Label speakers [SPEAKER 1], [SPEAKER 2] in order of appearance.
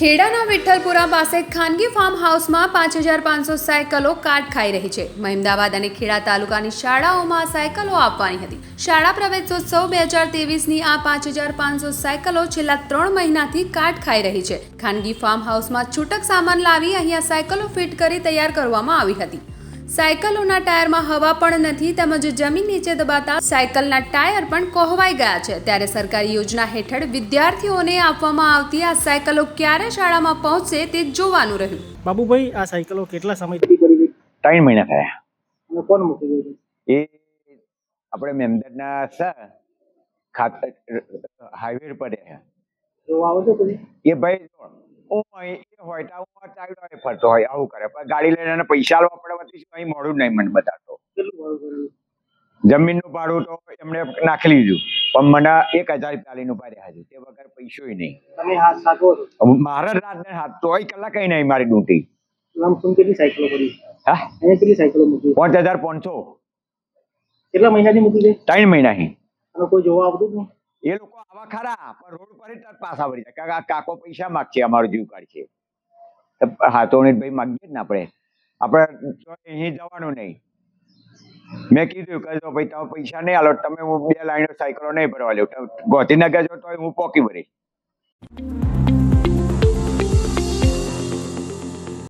[SPEAKER 1] ખેડાના વિઠ્ઠલપુરા પાસે ખાનગી ફાર્મ હાઉસમાં પાંચ હજાર પાંચસો સાયકલો કાટ ખાઈ રહી છે. મહેમદાવાદ અને ખેડા તાલુકાની શાળાઓમાં સાયકલો આપવાની હતી. શાળા પ્રવેશોત્સવ બે હજારની આ પાંચ હજાર પાંચસો સાયકલો છેલ્લા ત્રણ મહિનાથી કાટ ખાઈ રહી છે. ખાનગી ફાર્મ હાઉસમાં છૂટક સામાન લાવી અહીંયા સાયકલો ફિટ કરી તૈયાર કરવામાં આવી હતી. સાયકલોના ટાયરમાં હવા પણ નથી તેમજ જમીન નીચે દબાતા સાયકલના ટાયર પણ કોહવાઈ ગયા છે. ત્યારે સરકારી યોજના હેઠળ વિદ્યાર્થીઓને આપવામાં આવતી આ સાયકલો ક્યારે શાળામાં પહોંચશે તે જોવાનું રહ્યું.
[SPEAKER 2] બાબુભાઈ આ સાયકલો કેટલા સમયથી પડી
[SPEAKER 3] ત્રણ મહિના થયા.
[SPEAKER 2] અને કોણ મૂકી દીધું
[SPEAKER 3] એ આપણે મેમદરના સર ખાતર હાઈવે પર એ ભાઈ ફરતો હોય આવું કરે. પણ ગાડી લઈને એને પૈસા લેવા પડે પછી અહીં મોડું નહીં મને
[SPEAKER 2] કર્યું
[SPEAKER 3] જમીનનું ભાડું તો એમણે નાખી લીધું. પણ મને એક હજાર ચાલીનું પાડ્યા છે. તે વગર પૈસો નહીં. મારા રાત ને હાથ તો કલાક કઈ નહીં મારી ડ્યુટી પાંચ હજાર પાંચસો.
[SPEAKER 2] કેટલા મૂકી છે?
[SPEAKER 3] ત્રણ મહિના
[SPEAKER 2] અને જોવા આવતું નહીં?
[SPEAKER 3] એ લોકો આવા ખરા, પણ રોડ પર જ વળી જાય. આ કાકો પૈસા માગશે, અમારો જીવ કાર્ડ છે હા, તો ભાઈ માગીએ જ ને આપણે. આપણે અહીં જવાનું નહીં. મેં કીધું કે જો ભાઈ, તમે પૈસા નહીં આલો, તમે હું બે લાઈનો સાયકલો નહીં ભરવા લ્યો. ગોધીનગર જો તો હું પોકી ભરીશ